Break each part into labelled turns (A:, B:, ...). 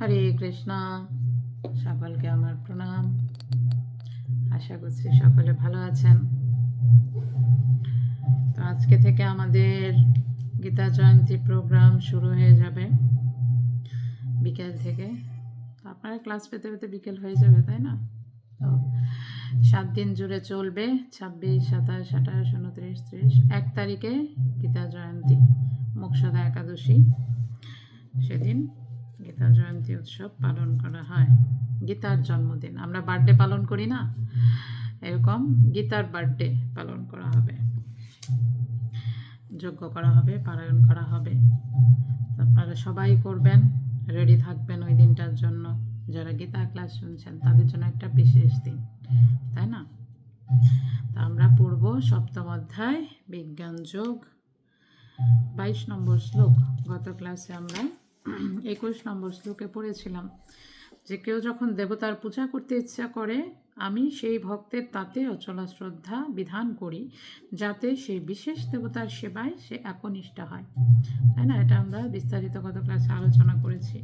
A: হরে কৃষ্ণ। সকলকে আমার প্রণাম। আশা করছি সকলে ভালো আছেন। তো আজকে থেকে আমাদের গীতা জয়ন্তী প্রোগ্রাম শুরু হয়ে যাবে বিকেল থেকে। আপনারা ক্লাস পেতে পেতে বিকেল হয়ে যাবে, তাই না? তো সাত দিন জুড়ে চলবে, ছাব্বিশ, সাতাশ, আঠাশ, উনত্রিশ, ত্রিশ। এক তারিখে গীতা জয়ন্তী, মোক্ষদা একাদশী। সেদিন গীতা জয়ন্তী উৎসব পালন করা হয়। গীতার জন্মদিন। আমরা বার্থডে পালন করি না? এরকম গীতার বার্থডে পালন করা হবে। যজ্ঞ করা হবে, পারায়ণ করা হবে। আপনারা সবাই করবেন রেডি থাকবেন ওই দিনটার জন্য। যারা গীতা ক্লাস শুনছেন, তাদের জন্য একটা বিশেষ দিন, তাই না? তা আমরা পড়ব সপ্তম অধ্যায়, বিজ্ঞান যোগ। বাইশ নম্বর শ্লোক গত ক্লাসে আমরা একুশ নম্বর শ্লোকে পড়েছিলাম যে কেউ যখন দেবতার পূজা করতে ইচ্ছা করে, আমি সেই ভক্তের তাতে অচলা শ্রদ্ধা বিধান করি যাতে সেই বিশেষ দেবতার সেবায় সে একনিষ্ঠা হয়। তাই না? এটা আমরা বিস্তারিত গত ক্লাসে আলোচনা করেছি।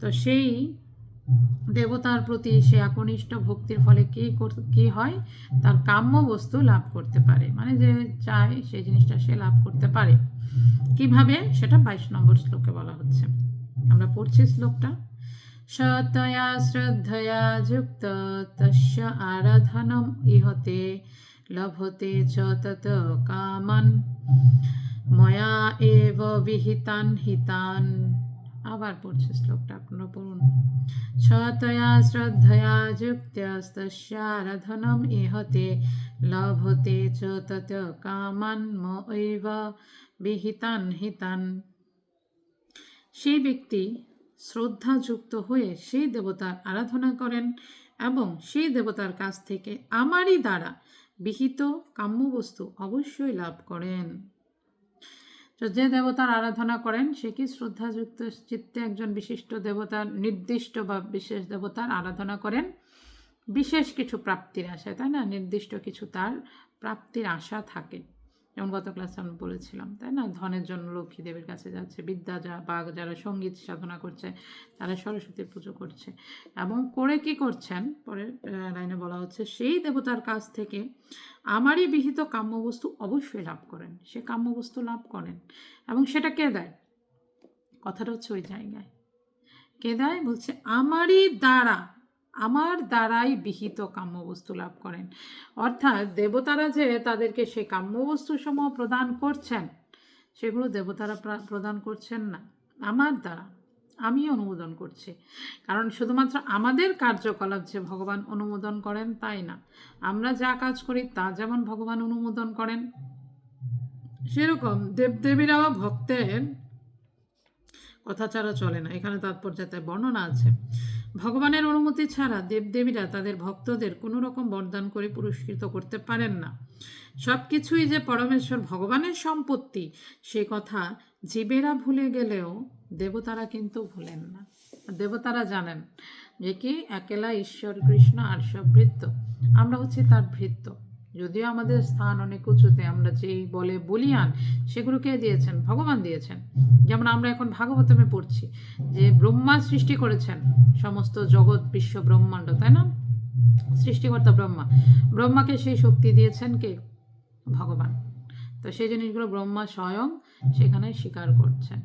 A: তো সেই দেবতার প্রতি সে একনিষ্ঠ ভক্তির ফলে কি কি হয়? তার কাম্য বস্তু লাভ করতে পারে। মানে যে চায়, সেই জিনিসটা সে লাভ করতে পারে। কীভাবে? সেটা বাইশ নম্বর শ্লোকে বলা হচ্ছে। আমরা পড়ছি শ্লোকটা। সতয়া শ্রদ্ধয়া যুক্ত তস্য আরাধনম ইহতে লভতে চ তত কামান। ময়া এব বিহিতান হিতান। আবার পড়ছে শ্লোকটা, আপনারা পড়ুন। সতয়া শ্রদ্ধয়া যুক্তস্তস্য আরাধনম ইহতে লভতে চ তত কামান। মৈব বিহিতান হিতান। সেই ব্যক্তি শ্রদ্ধাযুক্ত হয়ে সেই দেবতার আরাধনা করেন এবং সেই দেবতার কাছ থেকে আমারই দ্বারা বিহিত কাম্যবস্তু অবশ্যই লাভ করেন। যে দেবতার আরাধনা করেন, সে কি শ্রদ্ধাযুক্ত চিত্তে একজন বিশিষ্ট দেবতার নির্দিষ্ট বা বিশেষ দেবতার আরাধনা করেন? বিশেষ কিছু প্রাপ্তির আশায়, তাই না? নির্দিষ্ট কিছু তার প্রাপ্তির আশা থাকে। যেমন গত ক্লাসে আমি বলেছিলাম, তাই না? ধনের জন্য লক্ষ্মী দেবীর কাছে যাচ্ছে, বিদ্যা যা বা যারা সংগীত সাধনা করছে, তারা সরস্বতীর পুজো করছে। এবং করে কি করছেন? পরের লাইনে বলা হচ্ছে, সেই দেবতার কাছ থেকে আমারই বিহিত কাম্যবস্তু অবশ্যই লাভ করেন। সে কাম্যবস্তু লাভ করেন। এবং সেটা কে দেয়? কথাটা হচ্ছে ওই জায়গায়। কে দেয়? বলছে, আমারই দ্বারা আমার দ্বারাই বিহিত কাম্যবস্তু লাভ করেন। অর্থাৎ দেবতারা যে তাদেরকে সেই কাম্যবস্তু সমূহ প্রদান করছেন, সেগুলো দেবতারা প্রা- প্রদান করছেন না। আমার দ্বারা আমি অনুমোদন করছি। কারণ শুধুমাত্র আমাদের কার্যকলাপ যে ভগবান অনুমোদন করেন তাই না। আমরা যা কাজ করি তা যেমন ভগবান অনুমোদন করেন, সেরকম দেবদেবীরাও ভক্তের কথা ছাড়া চলে না। এখানে তাৎপর্যতে বর্ণনা আছে। ভগবানের অনুমতি ছাড়া দেবদেবীরা তাদের ভক্তদের কোনো রকম বরদান করে পুরস্কৃত করতে পারেন না। সব কিছুই যে পরমেশ্বর ভগবানের সম্পত্তি, সে কথা জীবেরা ভুলে গেলেও দেবতারা কিন্তু ভুলেন না। দেবতারা জানেন যে কি একেলা ঈশ্বর, কৃষ্ণ আর সব ভৃত্য আমরা হচ্ছি তার ভৃত্য। যদিও আমাদের স্থান অনেক উঁচুতে, আমরা যেই বলে বলিয়ান সেগুলো কে দিয়েছেন, ভগবান দিয়েছেন। যেমন আমরা এখন ভাগবতমে পড়ছি, যে ব্রহ্মা সৃষ্টি করেছেন, সমস্ত জগৎ, বিশ্ব ব্রহ্মাণ্ড, তাই না? সৃষ্টিকর্তা ব্রহ্মা। ব্রহ্মাকে সেই শক্তি দিয়েছেন কে? ভগবান। তো সেই জিনিসগুলো ব্রহ্মা স্বয়ং সেখানে স্বীকার করছেন।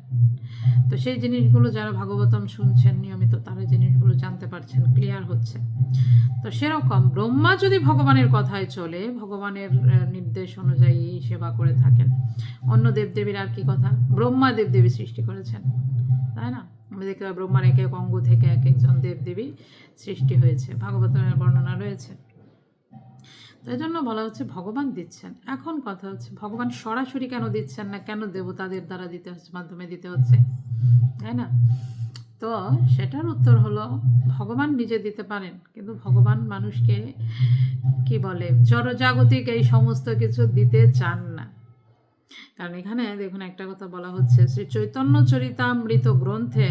A: তো সেই জিনিসগুলো যারা ভাগবতম শুনছেন নিয়মিত তারা জিনিসগুলো জানতে পারছেন ক্লিয়ার হচ্ছে। তো সেরকম ব্রহ্মা যদি ভগবানের কথায় চলে ভগবানের নির্দেশ অনুযায়ী সেবা করে থাকেন। অন্য দেবদেবীর আর কি কথা? ব্রহ্মা দেবদেবী সৃষ্টি করেছেন। তাই না? আমি দেখতে পাই ব্রহ্মার এক এক অঙ্গ থেকে এক একজন দেবদেবী সৃষ্টি হয়েছে। ভাগবতমের বর্ণনা রয়েছে। এই জন্য বলা হচ্ছে ভগবান দিচ্ছেন। এখন কথা হচ্ছে, ভগবান সরাসরি কেন দিচ্ছেন না? কেন দেবতাদের দ্বারা দিতে হচ্ছে, মাধ্যমে দিতে হচ্ছে? তাই না? তো সেটার উত্তর হলো, ভগবান নিজে দিতে পারেন, কিন্তু ভগবান মানুষকে কি বলে, জড়জাগতিক এই সমস্ত কিছু দিতে চান না। কারণ এখানে দেখুন একটা কথা বলা হচ্ছে, শ্রী চৈতন্য চরিতামৃত গ্রন্থে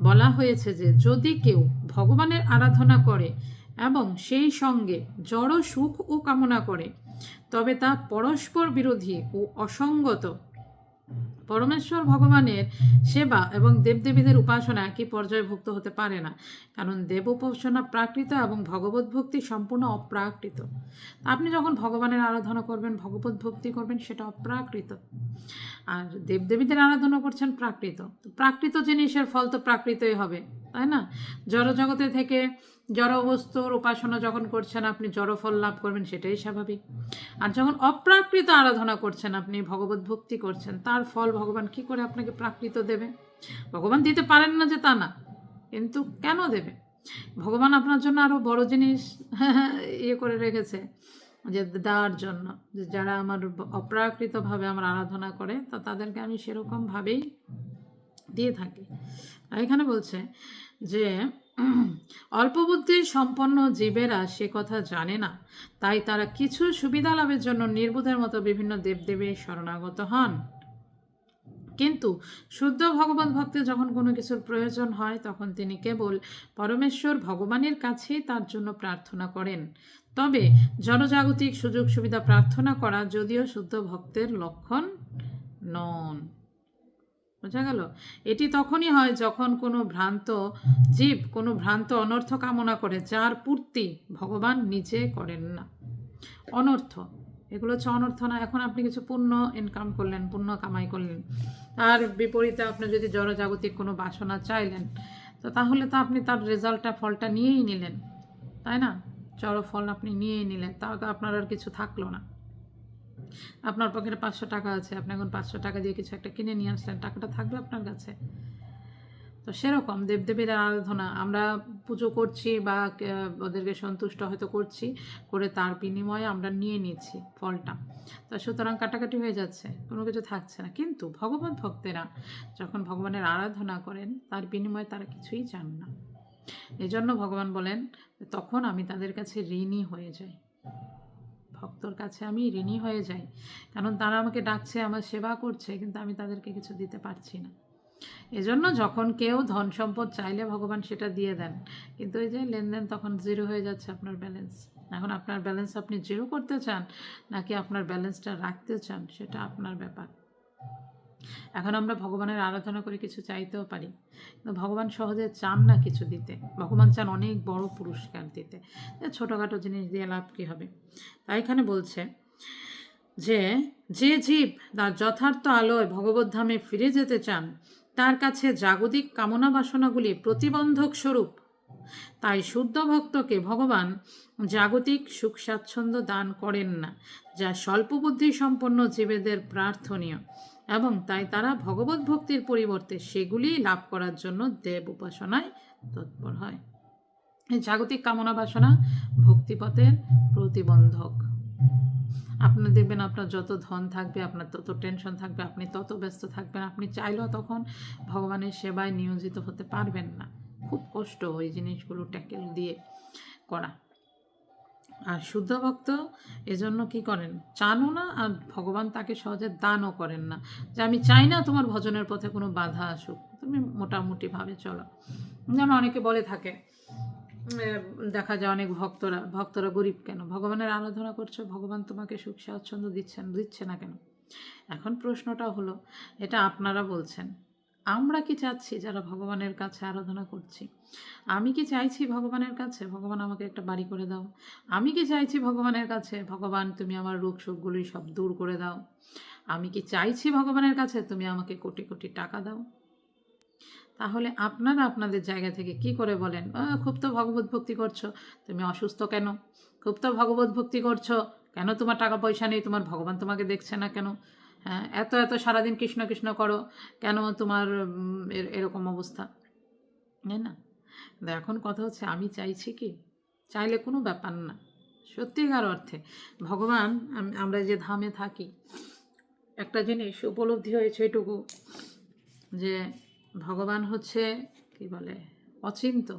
A: বলা হয়েছে যে, যদি কেউ ভগবানের আরাধনা করে এবং সেই সঙ্গে জড় সুখ ও কামনা করে। তবে তা পরস্পর বিরোধী ও অসঙ্গত। পরমেশ্বর ভগবানের সেবা এবং দেবদেবীদের উপাসনা একই পর্যায়ভুক্ত হতে পারে না, কারণ দেব উপাসনা প্রাকৃত এবং ভগবত ভক্তি সম্পূর্ণ অপ্রাকৃত। আপনি যখন ভগবানের আরাধনা করবেন, ভগবত ভক্তি করবেন, সেটা অপ্রাকৃত। আর দেবদেবীদের আরাধনা করছেন প্রাকৃত। তো প্রাকৃত জিনিসের ফল তো প্রাকৃতই হবে, তাই না? জড়জগতে থেকে জড় বস্তুর উপাসনা যখন করছেন আপনি, জড় ফল লাভ করবেন, সেটাই স্বাভাবিক। আর যখন অপ্রাকৃত আরাধনা করছেন আপনি, ভগবত ভক্তি করছেন, তার ফল ভগবান কি করে আপনাকে প্রাকৃত দেবে? ভগবান দিতে পারেন না যে তা না, কিন্তু কেন দেবে? ভগবান আপনার জন্য আরও বড় জিনিস ইয়ে করে রেখেছে, যে দেওয়ার জন্য, যে যারা আমার অপ্রাকৃতভাবে আমার আরাধনা করে, তা তাদেরকে আমি সেরকমভাবেই দিয়ে থাকি। এখানে বলছে যে, অল্প বুদ্ধি সম্পন্ন জীবেরা সে কথা জানে না, তাই তারা কিছু সুবিধা লাভের জন্য নির্বোধের মতো বিভিন্ন দেবদেবীর শরণাগত হন। কিন্তু শুদ্ধ ভগবত ভক্তে যখন কোনো কিছুর প্রয়োজন হয়, তখন তিনি কেবল পরমেশ্বর ভগবানের কাছেই তার জন্য প্রার্থনা করেন। তবে জনজাগতিক সুযোগ সুবিধা প্রার্থনা করা যদিও শুদ্ধ ভক্তের লক্ষণ নন। বোঝা গেল? এটি তখনই হয় যখন কোনো ভ্রান্ত জীব, কোনো ভ্রান্ত অনর্থ কামনা করে, যার পূর্তি ভগবান নিজে করেন না। অনর্থ এগুলো হচ্ছে অনর্থ না, এখন আপনি কিছু পুণ্য ইনকাম করলেন পুণ্য কামাই করলেন। তার বিপরীতে আপনি যদি জড়জাগতিক কোনো বাসনা চাইলেন, তো তাহলে তো আপনি তার রেজাল্টটা, ফলটা নিয়েই নিলেন, তাই না? চড় ফল আপনি নিয়েই নিলেন তাও তো আপনার আর কিছু থাকল না। আপনার পকেটে পাঁচশো টাকা আছে, আপনি এখন পাঁচশো টাকা দিয়ে কিছু একটা কিনে নিয়ে আসলেন, টাকাটা থাকবে আপনার কাছে। তো সেরকম দেবদেবীর আরাধনা আমরা পুজো করছি বা ওদেরকে সন্তুষ্ট হয়তো করছি, করে তার বিনিময়ে আমরা নিয়ে নিচ্ছি ফলটা। তো সুতরাং কাটাকাটি হয়ে যাচ্ছে, কোনো কিছু থাকছে না। কিন্তু ভগবান ভক্তেরা যখন ভগবানের আরাধনা করেন, তার বিনিময়ে তারা কিছুই চান না। এজন্য ভগবান বলেন, তখন আমি তাদের কাছে ঋণী হয়ে যাই। ভক্তর কাছে আমি ঋণী হয়ে যাই। কারণ তারা আমাকে ডাকছে, আমার সেবা করছে, কিন্তু আমি তাদেরকে কিছু দিতে পারছি না। এজন্য যখন কেউ ধন সম্পদ চাইলে ভগবান সেটা দিয়ে দেন। কিন্তু ওই যে লেনদেন তখন জিরো হয়ে যাচ্ছে আপনার ব্যালেন্স এখন আপনার ব্যালেন্স আপনি জিরো করতে চান, নাকি আপনার ব্যালেন্সটা রাখতে চান, সেটা আপনার ব্যাপার। এখন আমরা ভগবানের আরাধনা করে কিছু চাইতেও পারি, কিন্তু ভগবান সহজে চান না কিছু দিতে। ভগবান চান অনেক বড় পুরস্কার দিতে। ছোটোখাটো জিনিস দিয়ে লাভ কী হবে? তাই এখানে বলছে যে যে জীব তার যথার্থ আলোয় ভগবত ধামে ফিরে যেতে চান তার কাছে জাগতিক কামনা বাসনাগুলি প্রতিবন্ধক স্বরূপ। তাই শুদ্ধ ভক্তকে ভগবান জাগতিক সুখ স্বাচ্ছন্দ্য দান করেন না, যা স্বল্প বুদ্ধি সম্পন্ন জীবেদের প্রার্থনীয় এবং তাই তারা ভগবত ভক্তির পরিবর্তে সেগুলি লাভ করার জন্য দেব উপাসনায় তৎপর হয়। জাগতিক কামনা বাসনা ভক্তিপথের প্রতিবন্ধক। আপনার দেখবেন আপনার যত ধন থাকবে, আপনার তত টেনশন থাকবে, আপনি তত ব্যস্ত থাকবেন, আপনি চাইলেও তখন ভগবানের সেবায় নিয়োজিত হতে পারবেন না। খুব কষ্ট ওই জিনিসগুলো ট্যাকেল দিয়ে করা। আর শুদ্ধ ভক্ত এজন্য কি করেন? চানও না আর ভগবান তাকে সহজে দানও করেন না। যে আমি চাই না তোমার ভজনের পথে কোনো বাধা আসুক। তুমি মোটামুটিভাবে চলো। যেমন অনেকে বলে থাকে দেখা যায় অনেক ভক্তরা ভক্তরা গরিব কেন? ভগবানের আরাধনা করছ, ভগবান তোমাকে সুখ, স্বাচ্ছন্দ্য দিচ্ছেন দিচ্ছে না কেন? এখন প্রশ্নটা হলো, এটা আপনারা বলছেন, আমরা কি চাচ্ছি যারা ভগবানের কাছে আরাধনা করছি? আমি কি চাইছি ভগবানের কাছে? ভগবান আমাকে একটা বাড়ি করে দাও। আমি কি চাইছি ভগবানের কাছে? ভগবান, তুমি আমার রোগ শোকগুলি সব দূর করে দাও। আমি কি চাইছি ভগবানের কাছে? তুমি আমাকে কোটি কোটি টাকা দাও। তাহলে আপনারা আপনাদের জায়গা থেকে কি করে বলেন? "আহ, খুব তো ভগবত ভক্তি করছ। তুমি অসুস্থ কেন? খুব তো ভগবত ভক্তি করছ। কেন তোমার টাকা পয়সা নেই? তোমার ভগবান তোমাকে দেখছে না কেন? হ্যাঁ এত এত সারাদিন কৃষ্ণ কৃষ্ণ করো। কেন তোমার এর- এরকম অবস্থা? তাই না? এখন কথা হচ্ছে আমি চাইছি কি? চাইলে কোনো ব্যাপার না। সত্যিকার অর্থে ভগবান আমরা যে ধামে থাকি একটা জিনিস উপলব্ধি হয়েছে এটুকু যে ভগবান হচ্ছে, কি বলে, অচিন্ত।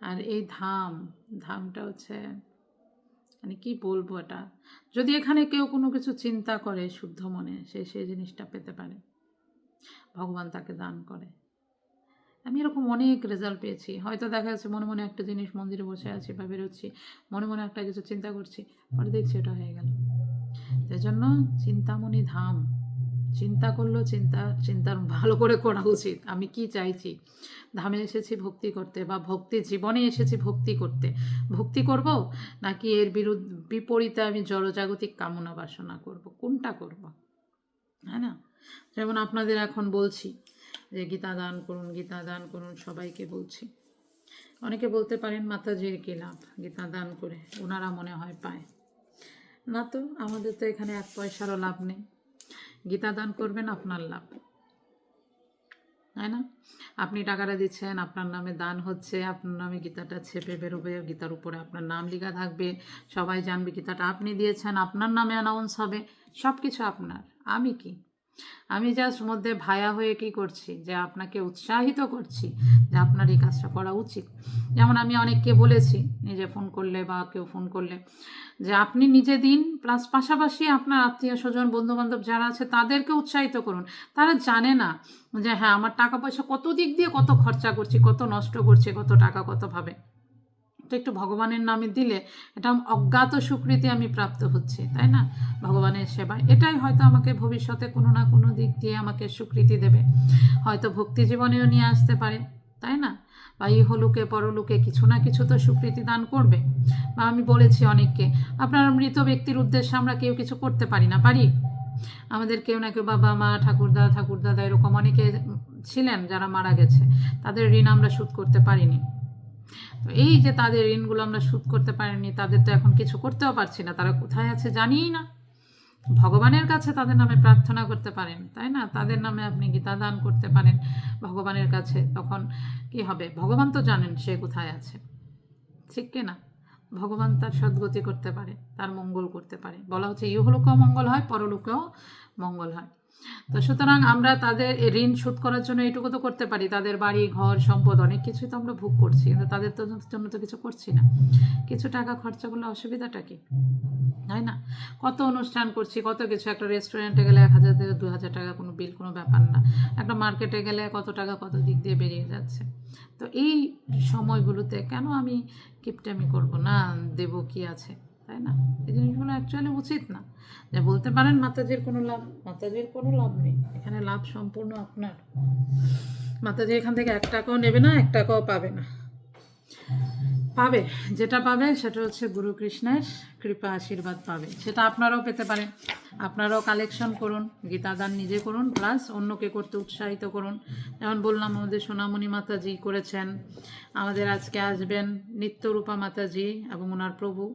A: আর এই ধাম, ধামটা হচ্ছে মানে কি বলব এটা? যদি এখানে কেউ কোনো কিছু চিন্তা করে শুদ্ধ মনে, সে সেই জিনিসটা পেতে পারে। ভগবান তাকে দান করে। আমি এরকম অনেক রেজাল্ট পেয়েছি। হয়তো দেখা যাচ্ছে মনে মনে একটা জিনিস মন্দিরে বসে আছি বা বেরোচ্ছি, মনে মনে একটা কিছু চিন্তা করছি, পরে দেখছি এটা হয়ে গেল। সেই জন্য চিন্তামণি ধাম। চিন্তা করলেও চিন্তা চিন্তার ভালো করে করা উচিত। আমি কি চাইছি? ধামে এসেছি ভক্তি করতে বা ভক্তি জীবনে এসেছি ভক্তি করতে। ভক্তি করব নাকি এর বিরুদ্ধ, বিপরীতে আমি জড়জাগতিক কামনা বাসনা করব? কোনটা করব? হ্যাঁ না? যেমন আপনাদের এখন বলছি যে গীতা দান করুন, গীতা দান করুন, সবাইকে বলছি। অনেকে বলতে পারেন, মাতাজির কী লাভ? গীতা দান করে। ওনারা মনে হয় পায়। না তো, আমাদের তো এখানে এক পয়সারও লাভ নেই। গীতা দান করবেন, আপনার লাভ। তাই না? আপনি টাকাটা দিচ্ছেন, আপনার নামে দান হচ্ছে, আপনার নামে গীতাটা ছেপে বেরোবে, গীতার উপরে আপনার নাম লেখা থাকবে, সবাই জানবে গীতাটা আপনি দিয়েছেন, আপনার নামে অ্যানাউন্স হবে সব কিছু আপনার। আমি কি? আমি জাস্ট মধ্যে ভায়া হয়ে কি করছি? যে আপনাকে উৎসাহিত করছি যে আপনার এই কাজটা করা উচিত। যেমন আমি অনেককে বলেছি, নিজে ফোন করলে বা কেউ ফোন করলে, যে আপনি নিজে দিন প্লাস পাশাপাশি আপনার আত্মীয় স্বজন, বন্ধুবান্ধব যারা আছে, তাদেরকে উৎসাহিত করুন। তারা জানে না যে হ্যাঁ আমার টাকা পয়সা কত দিক দিয়ে কত খরচা করছি, কত নষ্ট করছি, কত টাকা কতভাবে একটু ভগবানের নামে দিলে এটা অজ্ঞাত স্বীকৃতি আমি প্রাপ্ত হচ্ছি, তাই না? ভগবানের সেবায়। এটাই হয়তো আমাকে ভবিষ্যতে কোনো না কোনো দিক দিয়ে আমাকে স্বীকৃতি দেবে। হয়তো ভক্তি জীবনেও নিয়ে আসতে পারে, তাই না? বা ইহলোকে পরলোকে কিছু না কিছু তো স্বীকৃতি দান করবে। বা আমি বলেছি অনেককে, আপনার মৃত ব্যক্তির উদ্দেশ্যে আমরা কেউ কিছু করতে পারি না, পারি? আমাদের কেউ না কেউ বাবা, মা, ঠাকুরদা, ঠাকুরদাদা এরকম অনেকে ছিলেন যারা মারা গেছে। তাদের ঋণ আমরা শোধ করতে পারিনি। তো এই যে তাদের ঋণগুলো আমরা শোধ করতে পারিনি, তাদের তো এখন কিছু করতেও পারছি না, তারা কোথায় আছে জানিই না। ভগবানের কাছে তাদের নামে প্রার্থনা করতে পারেন, তাই না? তাদের নামে আপনি গীতা দান করতে পারেন, ভগবানের কাছে তখন কি হবে? ভগবান তো জানেন সে কোথায় আছে। ঠিক কি না? ভগবান তার সদ্গতি করতে পারে, তার মঙ্গল করতে পারে। বলা হচ্ছে ইহলোকেও মঙ্গল হয়, পরলোকেও মঙ্গল হয়। তো সুতরাং আমরা তাদের ঋণ শোধ করার জন্য এইটুকু তো করতে পারি। তাদের বাড়ি, ঘর, সম্পদ অনেক কিছুই তো আমরা ভোগ করছি, কিন্তু তাদের তো জন্য তো কিছু করছি না। কিছু টাকা খরচা করলে অসুবিধাটা কি? তাই না? কত অনুষ্ঠান করছি, কত কিছু। একটা রেস্টুরেন্টে গেলে এক হাজার থেকে দু হাজার টাকা কোনো বিল কোনো ব্যাপার না। একটা মার্কেটে গেলে কত টাকা কত দিক দিয়ে বেরিয়ে যাচ্ছে। তো এই সময়গুলোতে কেন আমি কিপটামি করব? না, দেব কি আছে? তাই না? এই জিনিসগুলো অ্যাকচুয়ালি উচিত না। যে বলতে পারেন, মাতাজির কোনো লাভ, মাতাজির কোনো লাভ নেই। এখানে লাভ সম্পূর্ণ আপনার। মাতাজি এখান থেকে এক টাকাও নেবে না, এক টাকাও পাবে না। পাবে, যেটা পাবে সেটা হচ্ছে গুরু কৃষ্ণের কৃপা আশীর্বাদ পাবে। সেটা আপনারাও পেতে পারেন। আপনারাও কালেকশন করুন, গীতাদান নিজে করুন প্লাস অন্যকে করতে উৎসাহিত করুন। যেমন বললাম, আমাদের সোনামণি মাতাজি করেছেন। আমাদের আজকে আসবেন নিত্যরূপা মাতাজি এবং ওনার প্রভু।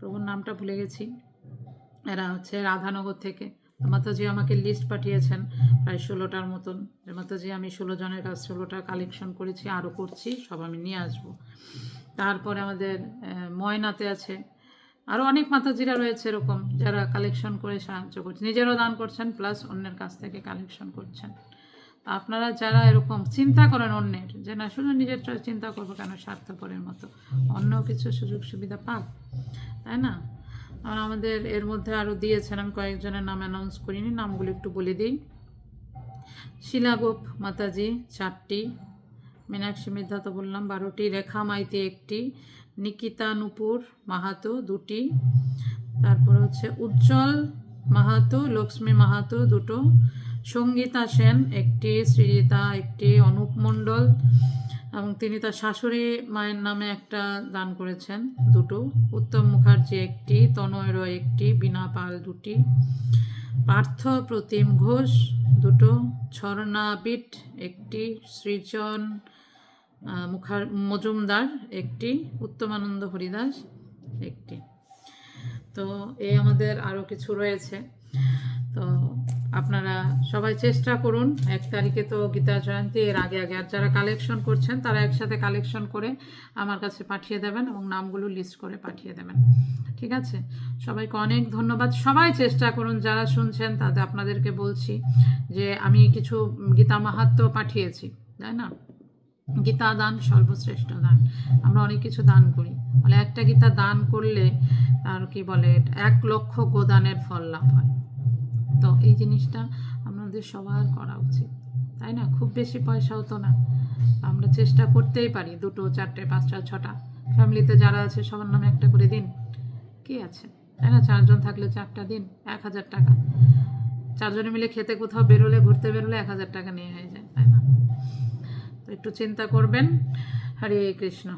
A: প্রভুর নামটা ভুলে গেছি। এরা হচ্ছে রাধানগর থেকে। মাতাজি আমাকে লিস্ট পাঠিয়েছেন প্রায় ষোলোটার মতন। যে মাতাজি, আমি ষোলো জনের কাছ ষোলোটা কালেকশন করেছি আরও করছি, সব আমি নিয়ে আসব। তারপরে আমাদের ময়নাতে আছে। আরও অনেক মাতাজিরা রয়েছে এরকম, যারা কালেকশন করে সাহায্য করছে। নিজেরও দান করছেন প্লাস অন্যের কাছ থেকে কালেকশন করছেন। আপনারা যারা এরকম চিন্তা করেন অন্যের, যে না, শুধু নিজের চিন্তা করব কেন, স্বার্থপরের মতো, অন্য কিছু সুযোগ সুবিধা পাক, তাই না? আমাদের এর মধ্যে আরও দিয়েছেন, আমি কয়েকজনের নাম অ্যানাউন্স করিনি, নামগুলো একটু বলে দিই। শিলাগোপ মাতাজি, চারটি। মীনাক্ষী মিদ্ধা তো বললাম, বারোটি। রেখা মাইতি একটি। নিকিতা নুপুর মাহাতো দুটি। তারপর হচ্ছে উজ্জ্বল মাহাতো, লক্ষ্মী মাহাতো দুটো। সঙ্গীতা সেন, একটি সৃজিতা একটি অনুপ মণ্ডল, এবং তিনি তার শাশুড়ি মায়ের নামে একটা দান করেছেন, দুটো। উত্তম মুখার্জি একটি, তনয় রয় একটি, বীণা পাল দুটি। পার্থ প্রতিম ঘোষ দুটো। ঝর্ণা বিট একটি, সৃজন মুখার, মজুমদার একটি, উত্তমানন্দ হরিদাস একটি। তো এই আমাদের আরও কিছু রয়েছে। আপনারা সবাই চেষ্টা করুন। এক তারিখে তো গীতা জয়ন্তী, এর আগে আগে আর যারা কালেকশন করছেন, তারা একসাথে কালেকশন করে আমার কাছে পাঠিয়ে দেবেন এবং নামগুলো লিস্ট করে পাঠিয়ে দেবেন। ঠিক আছে? সবাইকে অনেক ধন্যবাদ। সবাই চেষ্টা করুন, যারা শুনছেন তাদের, আপনাদেরকে বলছি যে আমি কিছু গীতা মাহাত্ম পাঠিয়েছি, তাই না? গীতা দান সর্বশ্রেষ্ঠ দান। আমরা অনেক কিছু দান করি। বলে একটা গীতা দান করলে তার কি বলে, এক লক্ষ গোদানের ফল লাভ হয়। তো এই জিনিসটা আমাদের সবার করা উচিত। তাই না? খুব বেশি পয়সাও তো না। আমরা চেষ্টা করতেই পারি দুটো, চারটে, পাঁচটা, ছটা। ফ্যামিলিতে যারা আছে সবার নামে একটা করে দিন। কি আছে? তাই না? চারজন থাকলে চারটা দিন, এক হাজার টাকা। চারজনে মিলে খেতে কোথাও বেরোলে, ঘুরতে বেরোলে এক হাজার টাকা নিয়ে হয়ে যায়, তাই না? তো একটু চিন্তা করবেন। হরে কৃষ্ণ।